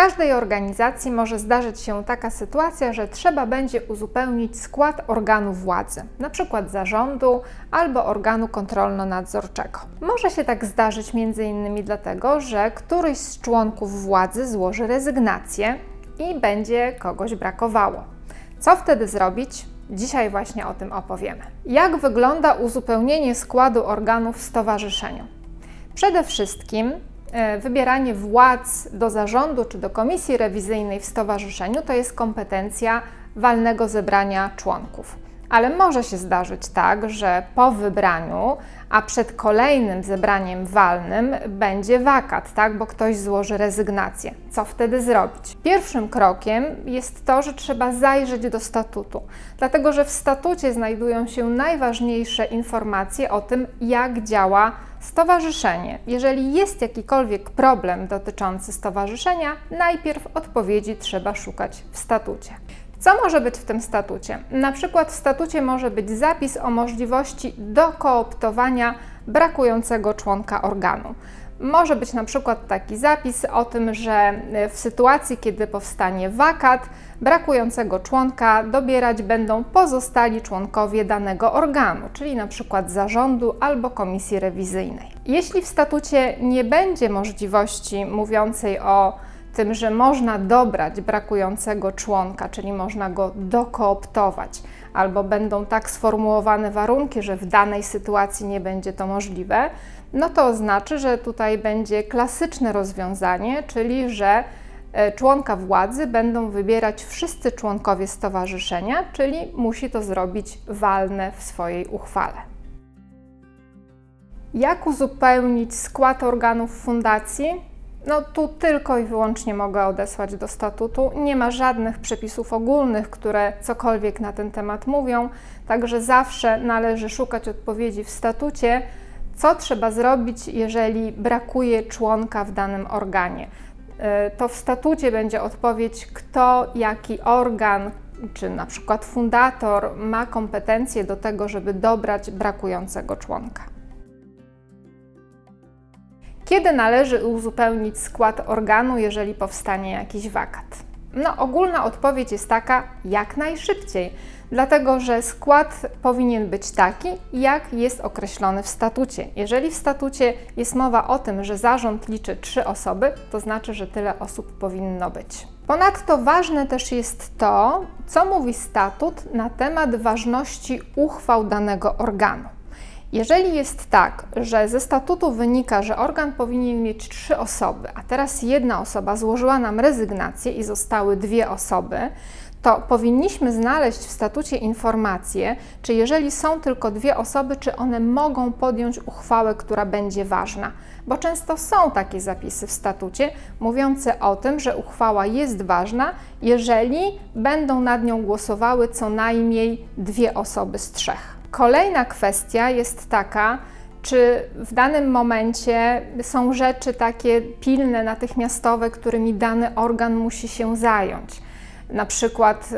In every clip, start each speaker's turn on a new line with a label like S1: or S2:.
S1: każdej organizacji może zdarzyć się taka sytuacja, że trzeba będzie uzupełnić skład organu władzy, np. zarządu albo organu kontrolno-nadzorczego. Może się tak zdarzyć m.in. dlatego, że któryś z członków władzy złoży rezygnację i będzie kogoś brakowało. Co wtedy zrobić? Dzisiaj właśnie o tym opowiemy. Jak wygląda uzupełnienie składu organów w stowarzyszeniu? Przede wszystkim wybieranie władz do zarządu czy do komisji rewizyjnej w stowarzyszeniu to jest kompetencja walnego zebrania członków. Ale może się zdarzyć tak, że po wybraniu, a przed kolejnym zebraniem walnym będzie wakat, tak, bo ktoś złoży rezygnację. Co wtedy zrobić? Pierwszym krokiem jest to, że trzeba zajrzeć do statutu, dlatego że w statucie znajdują się najważniejsze informacje o tym, jak działa stowarzyszenie. Jeżeli jest jakikolwiek problem dotyczący stowarzyszenia, najpierw odpowiedzi trzeba szukać w statucie. Co może być w tym statucie? Na przykład w statucie może być zapis o możliwości dokooptowania brakującego członka organu. Może być na przykład taki zapis o tym, że w sytuacji, kiedy powstanie wakat, brakującego członka dobierać będą pozostali członkowie danego organu, czyli na przykład zarządu albo komisji rewizyjnej. Jeśli w statucie nie będzie możliwości mówiącej o tym, że można dobrać brakującego członka, czyli można go dokooptować, albo będą tak sformułowane warunki, że w danej sytuacji nie będzie to możliwe, no to oznacza, że tutaj będzie klasyczne rozwiązanie, czyli że e, członka władzy będą wybierać wszyscy członkowie stowarzyszenia, czyli musi to zrobić walne w swojej uchwale. Jak uzupełnić skład organów fundacji? No tu tylko i wyłącznie mogę odesłać do statutu. Nie ma żadnych przepisów ogólnych, które cokolwiek na ten temat mówią, także zawsze należy szukać odpowiedzi w statucie, co trzeba zrobić, jeżeli brakuje członka w danym organie. E, to w statucie będzie odpowiedź, kto, jaki organ, czy na przykład fundator ma kompetencje do tego, żeby dobrać brakującego członka. Kiedy należy uzupełnić skład organu, jeżeli powstanie jakiś wakat? No, ogólna odpowiedź jest taka jak najszybciej, dlatego że skład powinien być taki, jak jest określony w statucie. Jeżeli w statucie jest mowa o tym, że zarząd liczy trzy osoby, to znaczy, że tyle osób powinno być. Ponadto ważne też jest to, co mówi statut na temat ważności uchwał danego organu. Jeżeli jest tak, że ze statutu wynika, że organ powinien mieć trzy osoby, a teraz jedna osoba złożyła nam rezygnację i zostały dwie osoby, to powinniśmy znaleźć w statucie informację, czy jeżeli są tylko dwie osoby, czy one mogą podjąć uchwałę, która będzie ważna. Bo często są takie zapisy w statucie mówiące o tym, że uchwała jest ważna, jeżeli będą nad nią głosowały co najmniej dwie osoby z trzech. Kolejna kwestia jest taka, czy w danym momencie są rzeczy takie pilne, natychmiastowe, którymi dany organ musi się zająć. Na przykład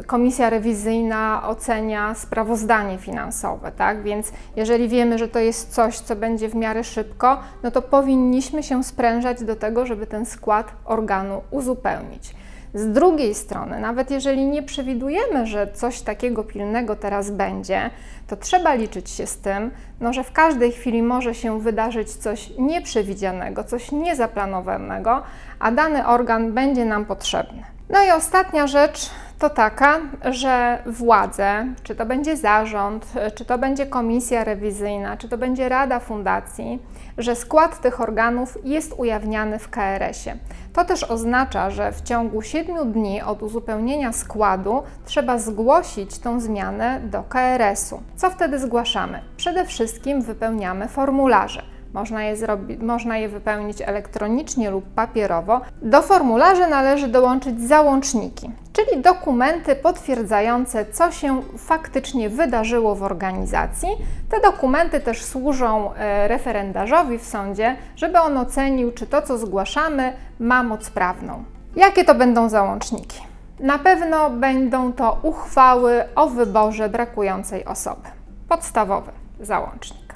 S1: y, komisja rewizyjna ocenia sprawozdanie finansowe, tak? Więc jeżeli wiemy, że to jest coś, co będzie w miarę szybko, no to powinniśmy się sprężać do tego, żeby ten skład organu uzupełnić. Z drugiej strony, nawet jeżeli nie przewidujemy, że coś takiego pilnego teraz będzie, to trzeba liczyć się z tym, no, że w każdej chwili może się wydarzyć coś nieprzewidzianego, coś niezaplanowanego, a dany organ będzie nam potrzebny. No i ostatnia rzecz to taka, że władze, czy to będzie zarząd, czy to będzie komisja rewizyjna, czy to będzie rada fundacji, że skład tych organów jest ujawniany w KRS-ie. To też oznacza, że w ciągu 7 dni od uzupełnienia składu trzeba zgłosić tą zmianę do KRS-u. Co wtedy zgłaszamy? Przede wszystkim wypełniamy formularze. Można je, zrobi- można je wypełnić elektronicznie lub papierowo. Do formularzy należy dołączyć załączniki, czyli dokumenty potwierdzające, co się faktycznie wydarzyło w organizacji. Te dokumenty też służą e, referendarzowi w sądzie, żeby on ocenił, czy to, co zgłaszamy, ma moc prawną. Jakie to będą załączniki? Na pewno będą to uchwały o wyborze brakującej osoby. Podstawowy załącznik.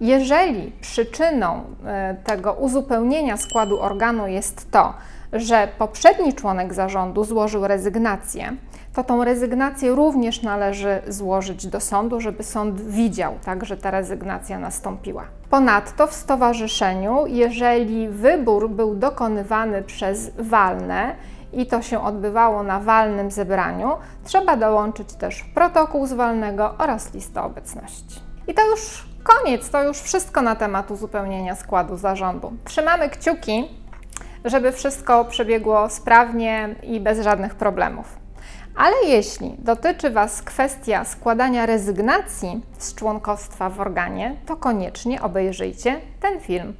S1: Jeżeli przyczyną e, tego uzupełnienia składu organu jest to, że poprzedni członek zarządu złożył rezygnację, to tą rezygnację również należy złożyć do sądu, żeby sąd widział, tak, że ta rezygnacja nastąpiła. Ponadto w stowarzyszeniu, jeżeli wybór był dokonywany przez walne i to się odbywało na walnym zebraniu, trzeba dołączyć też protokół z walnego oraz listę obecności. I to już koniec, to już wszystko na temat uzupełnienia składu zarządu. Trzymamy kciuki, żeby wszystko przebiegło sprawnie i bez żadnych problemów. Ale jeśli dotyczy Was kwestia składania rezygnacji z członkostwa w organie, to koniecznie obejrzyjcie ten film.